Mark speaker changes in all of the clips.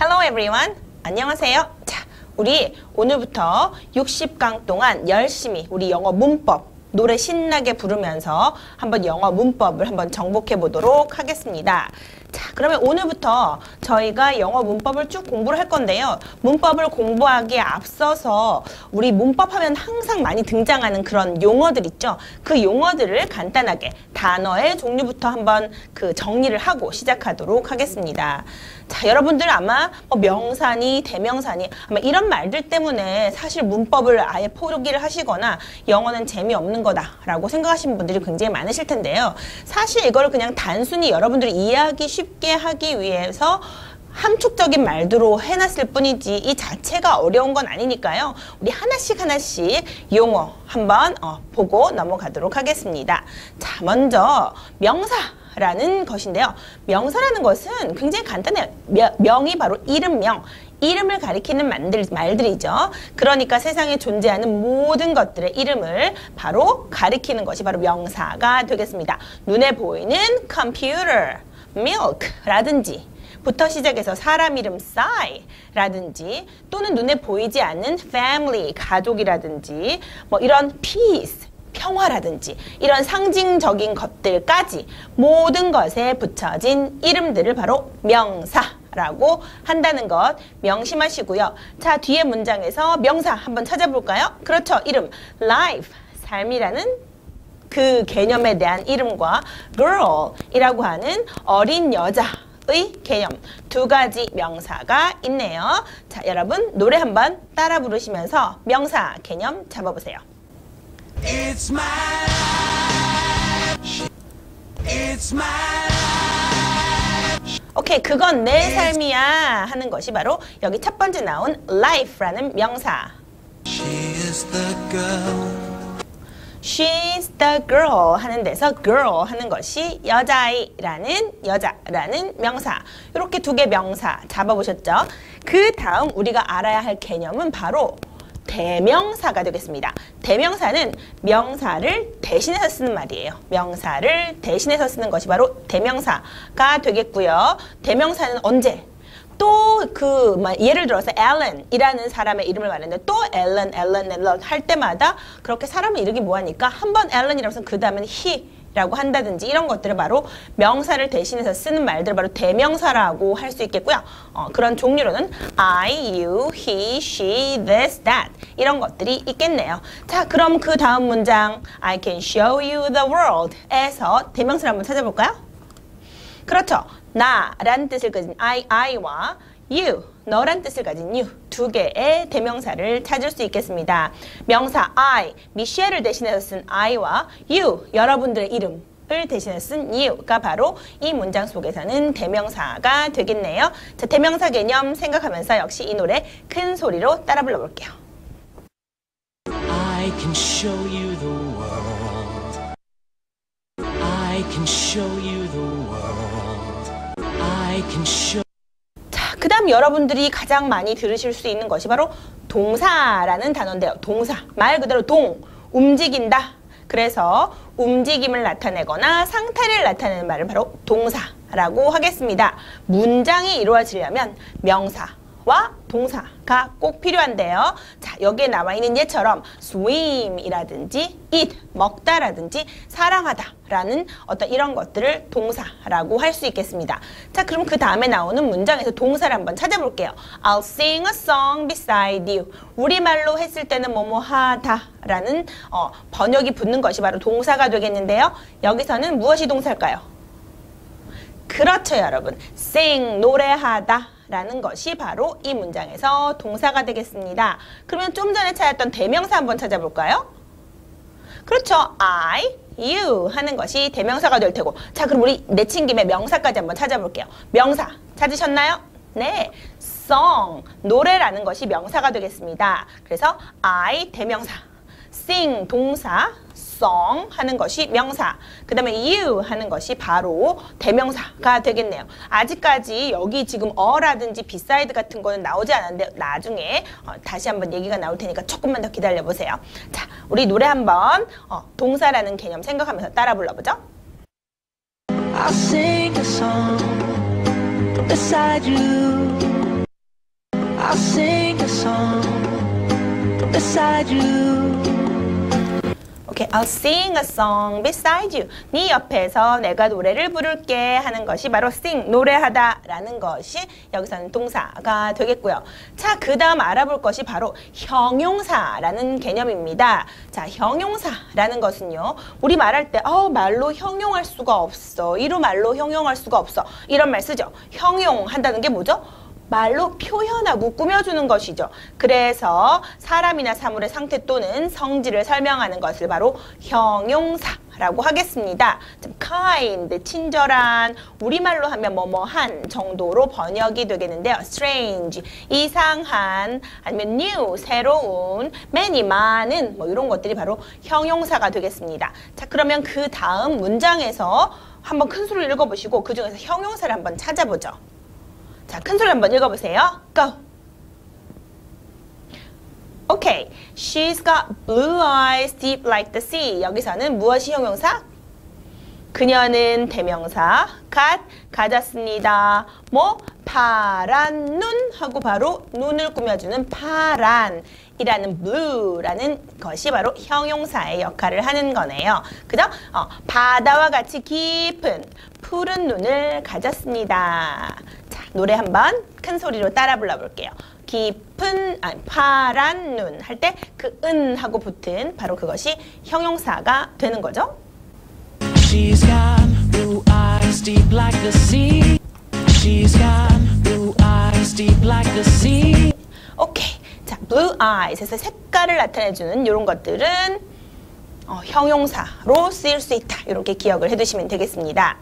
Speaker 1: Hello everyone. 안녕하세요. 자, 우리 오늘부터 60강 동안 열심히 우리 영어 문법 노래 신나게 부르면서 한번 영어 문법을 한번 정복해 보도록 하겠습니다. 자, 그러면 오늘부터 저희가 영어 문법을 쭉 공부를 할 건데요. 문법을 공부하기에 앞서서 우리 문법 하면 항상 많이 등장하는 그런 용어들 있죠. 그 용어들을 간단하게 단어의 종류부터 한번 그 정리를 하고 시작하도록 하겠습니다. 자, 여러분들 아마 뭐 명사니 대명사니 아마 이런 말들 때문에 사실 문법을 아예 포기를 하시거나 영어는 재미없는 거다라고 생각하시는 분들이 굉장히 많으실 텐데요. 사실 이걸 그냥 단순히 여러분들이 이해하기 쉽게 하기 위해서 함축적인 말들로 해놨을 뿐이지 이 자체가 어려운 건 아니니까요. 우리 하나씩 하나씩 용어 한번 어, 보고 넘어가도록 하겠습니다. 자, 먼저 명사. 라는 것인데요. 명사라는 것은 굉장히 간단해요. 명, 이 바로 이름명, 이름을 가리키는 말들, 말들이죠. 그러니까 세상에 존재하는 모든 것들의 이름을 바로 가리키는 것이 바로 명사가 되겠습니다. 눈에 보이는 컴퓨터, milk라든지 부터 시작해서 사람 이름 싸이 라든지 또는 눈에 보이지 않는 family 가족이라든지 뭐 이런 peace 평화라든지 이런 상징적인 것들까지 모든 것에 붙여진 이름들을 바로 명사라고 한다는 것 명심하시고요. 자, 뒤에 문장에서 명사 한번 찾아볼까요? 그렇죠. 이름 life 삶이라는 그 개념에 대한 이름과 girl이라고 하는 어린 여자 의 개념 두 가지 명사가 있네요. 자, 여러분 노래 한번 따라 부르시면서 명사 개념 잡아보세요. It's my life. It's my life. 오케이, 그건 내 삶이야 하는 것이 바로 여기 첫 번째 나온 life라는 명사. She is the girl. She's the girl 하는 데서 girl 하는 것이 여자아이라는 여자라는 명사 이렇게 두 개 명사 잡아보셨죠? 그 다음 우리가 알아야 할 개념은 바로 대명사가 되겠습니다. 대명사는 명사를 대신해서 쓰는 말이에요. 명사를 대신해서 쓰는 것이 바로 대명사가 되겠고요. 대명사는 언제? 또그 예를 들어서 앨런이라는 사람의 이름을 말했는데 또 앨런, 앨런, 앨런 할 때마다 그렇게 사람을 이르기 뭐하니까 한 번 앨런이라고 해서 그 다음에는 he 라고 한다든지 이런 것들을 바로 명사를 대신해서 쓰는 말들 바로 대명사라고 할 수 있겠고요. 어, 그런 종류로는 I, you, he, she, this, that 이런 것들이 있겠네요. 자, 그럼 그 다음 문장 I can show you the world 에서 대명사를 한번 찾아볼까요? 그렇죠. 나라는 뜻을 가진 I, I와 you, 너란 뜻을 가진 you 두 개의 대명사를 찾을 수 있겠습니다. 명사 I, 미셸을 대신해서 쓴 I와 you, 여러분들의 이름 을 대신해 쓴 you가 바로 이 문장 속에서는 대명사가 되겠네요. 자, 대명사 개념 생각하면서 역시 이 노래 큰 소리로 따라 불러볼게요. I can show you the world. I can show you the world. I can show 그 다음 여러분들이 가장 많이 들으실 수 있는 것이 바로 동사라는 단어인데요. 동사. 말 그대로 동. 움직인다. 그래서 움직임을 나타내거나 상태를 나타내는 말을 바로 동사라고 하겠습니다. 문장이 이루어지려면 명사, 와 동사가 꼭 필요한데요. 자, 여기에 나와 있는 예처럼 swim이라든지 eat, 먹다라든지 사랑하다라는 어떤 이런 것들을 동사라고 할 수 있겠습니다. 자, 그럼 그 다음에 나오는 문장에서 동사를 한번 찾아볼게요. I'll sing a song beside you. 우리말로 했을 때는 뭐뭐 하다라는 어, 번역이 붙는 것이 바로 동사가 되겠는데요. 여기서는 무엇이 동사일까요? 그렇죠, 여러분. sing, 노래하다. 라는 것이 바로 이 문장에서 동사가 되겠습니다. 그러면 좀 전에 찾았던 대명사 한번 찾아볼까요? 그렇죠. I, you 하는 것이 대명사가 될 테고 자 그럼 우리 내친 김에 명사까지 한번 찾아볼게요. 명사 찾으셨나요? 네. song, 노래라는 것이 명사가 되겠습니다. 그래서 I 대명사, sing 동사, 가능성 하는 것이 명사 그 다음에 you 하는 것이 바로 대명사가 되겠네요 아직까지 여기 지금 어라든지 비사이드 같은 거는 나오지 않았는데 나중에 어, 다시 한번 얘기가 나올 테니까 조금만 더 기다려 보세요 자 우리 노래 한번 어, 동사라는 개념 생각하면서 따라 불러보죠 I'll sing a song beside you.
Speaker 2: I'll sing a song beside you.
Speaker 1: 오케이, I'll sing a song beside you. 네 옆에서 내가 노래를 부를게 하는 것이 바로 sing, 노래하다라는 것이 여기서는 동사가 되겠고요. 자, 그 다음 알아볼 것이 바로 형용사라는 개념입니다. 자, 형용사라는 것은요, 우리 말할 때, 어, 말로 형용할 수가 없어. 이로 말로 형용할 수가 없어. 이런 말 쓰죠. 형용한다는 게 뭐죠? 말로 표현하고 꾸며주는 것이죠. 그래서 사람이나 사물의 상태 또는 성질을 설명하는 것을 바로 형용사 라고 하겠습니다. 좀 kind, 친절한, 우리말로 하면 뭐뭐한 정도로 번역이 되겠는데요. strange, 이상한, 아니면 new, 새로운, many, 많은 뭐 이런 것들이 바로 형용사가 되겠습니다. 자, 그러면 그 다음 문장에서 한번 큰 소리를 읽어보시고 그 중에서 형용사를 한번 찾아보죠. 자, 큰 소리 한번 읽어보세요. Go. 오케이. She's got blue eyes deep like the sea. 여기서는 무엇이 형용사? 그녀는 대명사 갓 가졌습니다. 뭐 파란 눈 하고 바로 눈을 꾸며주는 파란이라는 blue라는 것이 바로 형용사의 역할을 하는 거네요. 그죠? 어, 바다와 같이 깊은 푸른 눈을 가졌습니다. 자, 노래 한번 큰 소리로 따라 불러볼게요. 깊은 아 파란 눈 할 때 그 은 하고 붙은 바로 그것이 형용사가 되는 거죠.
Speaker 2: She's got blue eyes deep like the sea. She's got blue eyes deep like the sea.
Speaker 1: 오케이. 자, blue eyes에서 색깔을 나타내주는 이런 것들은 어, 형용사로 쓰일 수 있다. 이렇게 기억을 해두시면 되겠습니다.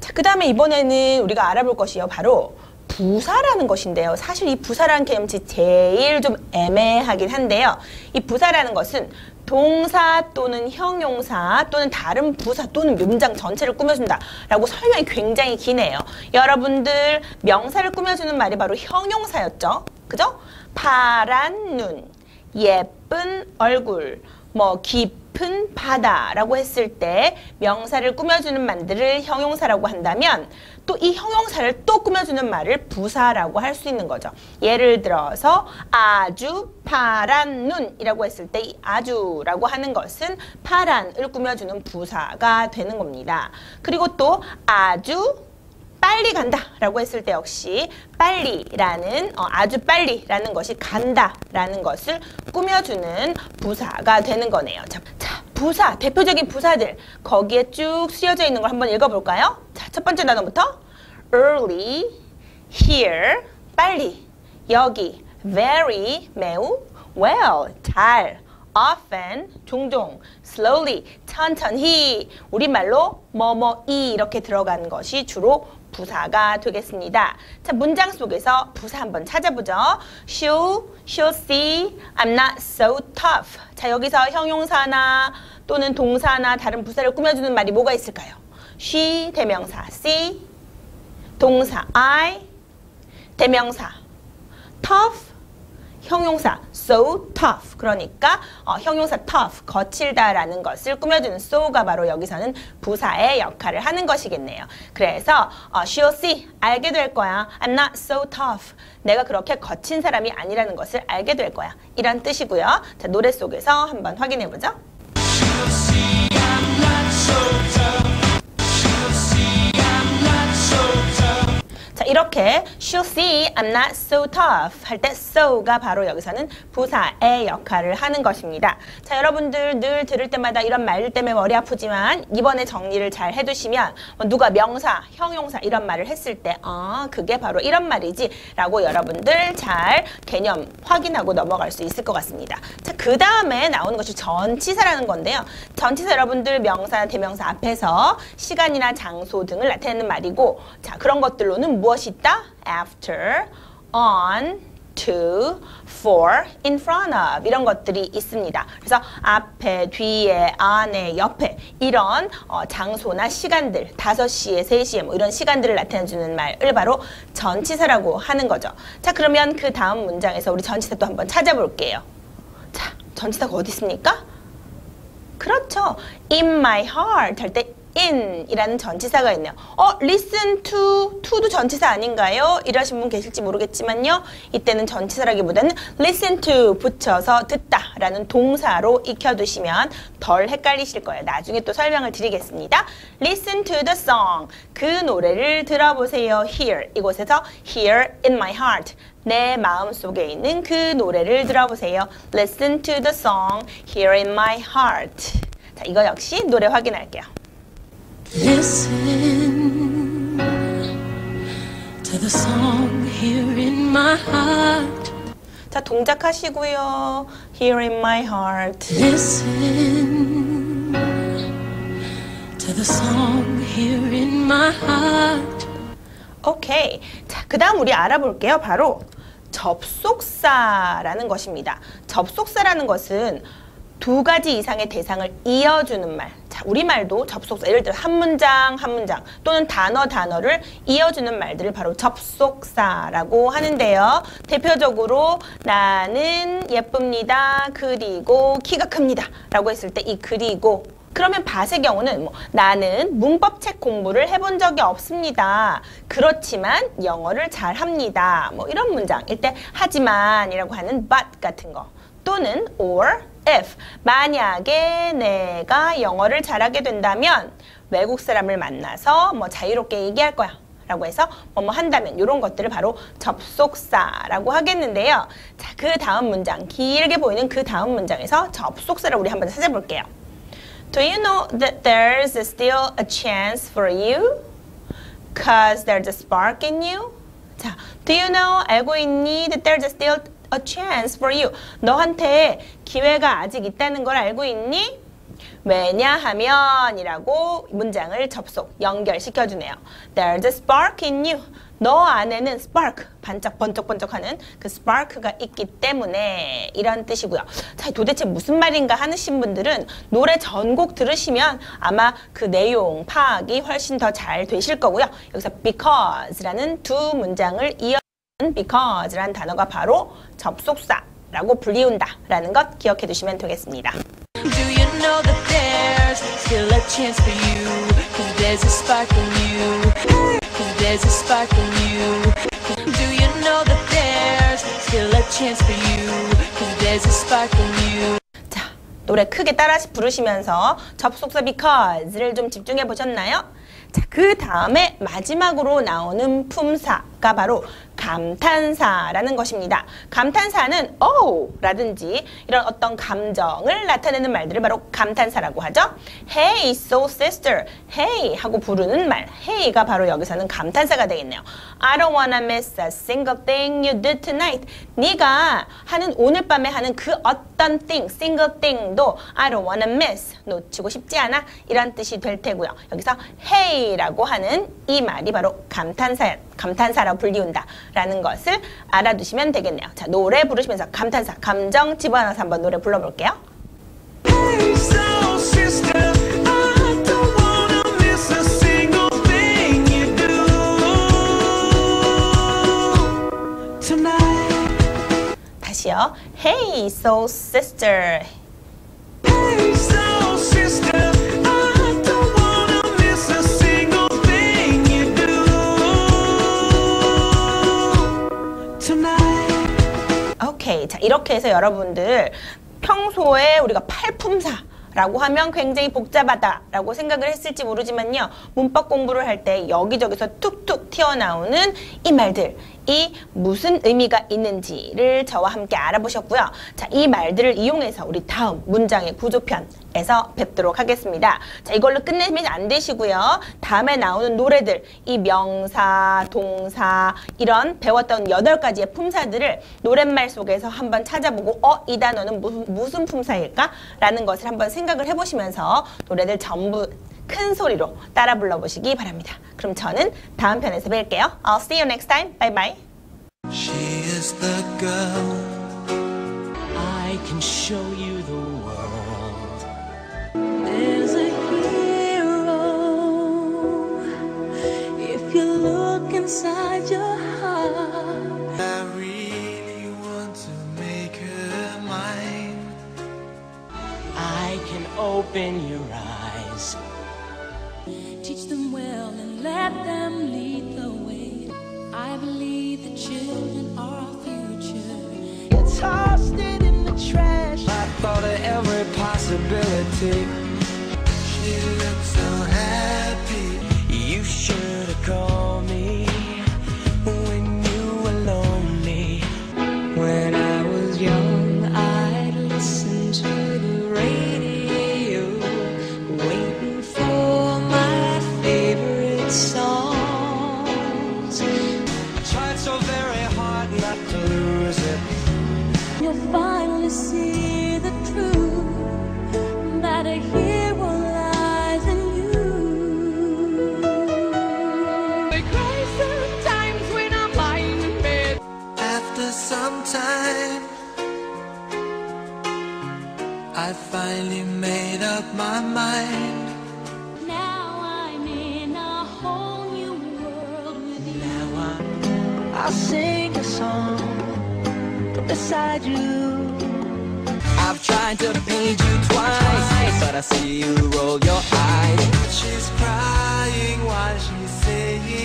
Speaker 1: 자, 그 다음에 이번에는 우리가 알아볼 것이요. 바로 부사라는 것인데요. 사실 이 부사라는 개념이 제일 좀 애매하긴 한데요. 이 부사라는 것은 동사 또는 형용사 또는 다른 부사 또는 문장 전체를 꾸며준다 라고 설명이 굉장히 기네요. 여러분들 명사를 꾸며주는 말이 바로 형용사였죠. 그죠? 파란 눈, 예쁜 얼굴, 뭐 깊은 바다라고 했을 때 명사를 꾸며주는 말들을 형용사라고 한다면 또 이 형용사를 또 꾸며주는 말을 부사라고 할 수 있는 거죠. 예를 들어서 아주 파란 눈이라고 했을 때 이 아주라고 하는 것은 파란을 꾸며주는 부사가 되는 겁니다. 그리고 또 아주 빨리 간다라고 했을 때 역시 빨리라는 어, 아주 빨리라는 것이 간다라는 것을 꾸며주는 부사가 되는 거네요. 자, 자, 부사 대표적인 부사들 거기에 쭉 쓰여져 있는 걸 한번 읽어볼까요? 자, 첫 번째 단어부터 early, here, 빨리, 여기, very, 매우, well, 잘, often, 종종, slowly, 천천히, 우리말로 뭐뭐이 이렇게 들어가는 것이 주로 부사가 되겠습니다. 자, 문장 속에서 부사 한번 찾아보죠. She'll, she'll see, I'm not so tough. 자, 여기서 형용사나 또는 동사나 다른 부사를 꾸며주는 말이 뭐가 있을까요? She, 대명사, see, 동사, I, 대명사, tough, 형용사 so tough 그러니까 어, 형용사 tough 거칠다라는 것을 꾸며주는 so가 바로 여기서는 부사의 역할을 하는 것이겠네요. 그래서 어, she'll see 알게 될 거야. I'm not so tough. 내가 그렇게 거친 사람이 아니라는 것을 알게 될 거야. 이런 뜻이고요. 자 노래 속에서 한번 확인해 보죠. 자 이렇게 she'll see I'm not so tough 할 때 so가 바로 여기서는 부사의 역할을 하는 것입니다. 자 여러분들 늘 들을 때마다 이런 말 때문에 머리 아프지만 이번에 정리를 잘 해두시면 뭐 누가 명사, 형용사 이런 말을 했을 때 아 그게 바로 이런 말이지 라고 여러분들 잘 개념 확인하고 넘어갈 수 있을 것 같습니다. 자 그 다음에 나오는 것이 전치사라는 건데요. 전치사 여러분들 명사나 대명사 앞에서 시간이나 장소 등을 나타내는 말이고 자 그런 것들로는 무엇이 있다? After, on, to, for, in front of 이런 것들이 있습니다. 그래서 앞에, 뒤에, 안에, 옆에 이런 어, 장소나 시간들 5시에, 3시에 뭐 이런 시간들을 나타내주는 말을 바로 전치사라고 하는 거죠. 자 그러면 그 다음 문장에서 우리 전치사 또 한번 찾아볼게요. 자 전치사가 어디 있습니까? 그렇죠. In my heart 할 때 in이라는 전치사가 있네요. 어, listen to, to도 전치사 아닌가요? 이러신 분 계실지 모르겠지만요. 이때는 전치사라기보다는 listen to 붙여서 듣다라는 동사로 익혀두시면 덜 헷갈리실 거예요. 나중에 또 설명을 드리겠습니다. listen to the song. 그 노래를 들어보세요. here. 이곳에서 here in my heart. 내 마음 속에 있는 그 노래를 들어보세요. Listen to the song here in my heart. 자, 이거 역시 노래 확인할게요.
Speaker 2: Listen to the song here in my heart.
Speaker 1: 자, 동작하시고요. Here in my heart.
Speaker 2: Listen to the song here in my heart.
Speaker 1: 오케이. 자, 그 다음 우리 알아볼게요. 바로 접속사라는 것입니다. 접속사라는 것은 두 가지 이상의 대상을 이어주는 말. 자, 우리말도 접속사. 예를 들어 한 문장, 한 문장 또는 단어, 단어를 이어주는 말들을 바로 접속사라고 하는데요. 대표적으로 나는 예쁩니다. 그리고 키가 큽니다. 라고 했을 때 이 그리고 그러면 밭의 경우는 뭐 나는 문법책 공부를 해본 적이 없습니다. 그렇지만 영어를 잘합니다. 뭐 이런 문장일 때 하지만이라고 하는 but 같은 거 또는 or if 만약에 내가 영어를 잘하게 된다면 외국 사람을 만나서 뭐 자유롭게 얘기할 거야. 라고 해서 뭐뭐 한다면 이런 것들을 바로 접속사라고 하겠는데요. 자, 그 다음 문장 길게 보이는 그 다음 문장에서 접속사를 우리 한번 찾아볼게요. Do you know that there's still a chance for you? Cause there's a spark in you? 자, do you know 알고 있니 that there's still a chance for you? 너한테 기회가 아직 있다는 걸 알고 있니? 왜냐하면이라고 문장을 접속, 연결시켜 주네요. There's a spark in you. 너 안에는 spark, 반짝 번쩍번쩍하는 그 spark가 있기 때문에 이런 뜻이고요. 자, 도대체 무슨 말인가 하시는 분들은 노래 전곡 들으시면 아마 그 내용 파악이 훨씬 더 잘 되실 거고요. 여기서 because라는 두 문장을 이어는 because라는 단어가 바로 접속사라고 불리운다라는 것 기억해 두시면 되겠습니다. 자, 노래 크게 따라 부르시면서 접속사 because를 좀 집중해 보셨나요? 자, 그 다음에 마지막으로 나오는 품사 가 바로 감탄사라는 것입니다. 감탄사는 oh 라든지 이런 어떤 감정을 나타내는 말들을 바로 감탄사라고 하죠. Hey, so sister. Hey 하고 부르는 말. Hey가 바로 여기서는 감탄사가 되겠네요. I don't wanna miss a single thing you did tonight. 네가 하는 오늘 밤에 하는 그 어떤 thing, single thing도 I don't wanna miss. 놓치고 싶지 않아. 이런 뜻이 될 테고요. 여기서 hey라고 하는 이 말이 바로 감탄사, 감탄사라고 불리운다. 라는 것을 알아두시면 되겠네요. 자, 노래 부르시면서 감탄사, 감정 집어넣어서 한번 노래 불러볼게요. 다시요. Hey, so sister.
Speaker 3: Hey, so sister,
Speaker 1: 이렇게 해서 여러분들 평소에 우리가 팔품사 라고 하면 굉장히 복잡하다라고 생각을 했을지 모르지만요. 문법 공부를 할 때 여기저기서 툭툭 튀어나오는 이 말들, 이 무슨 의미가 있는지를 저와 함께 알아보셨고요. 자, 이 말들을 이용해서 우리 다음 문장의 구조편에서 뵙도록 하겠습니다. 자, 이걸로 끝내면 안 되시고요. 다음에 나오는 노래들, 이 명사, 동사, 이런 배웠던 여덟 가지의 품사들을 노랫말 속에서 한번 찾아보고, 어, 이 단어는 무슨, 무슨 품사일까? 라는 것을 한번 생각을 해보시면서 노래들 전부 큰 소리로 따라 불러보시기 바랍니다. 그럼 저는 다음 편에서 뵐게요. I'll see you next time. Bye bye.
Speaker 3: She is the girl.
Speaker 2: I can show you the world. There's a hero if you look inside your heart.
Speaker 3: I really want to make her mine.
Speaker 2: I can open your eyes.
Speaker 3: I
Speaker 2: finally
Speaker 3: made up my mind.
Speaker 2: Now I'm in a whole new world with you.
Speaker 3: Now I, I'll sing a song beside you. I've tried to page you twice, but I see you roll your eyes. She's crying while she's saying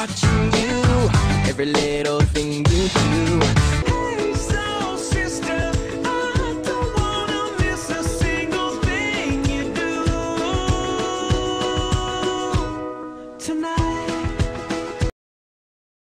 Speaker 3: watching you, every little thing you do.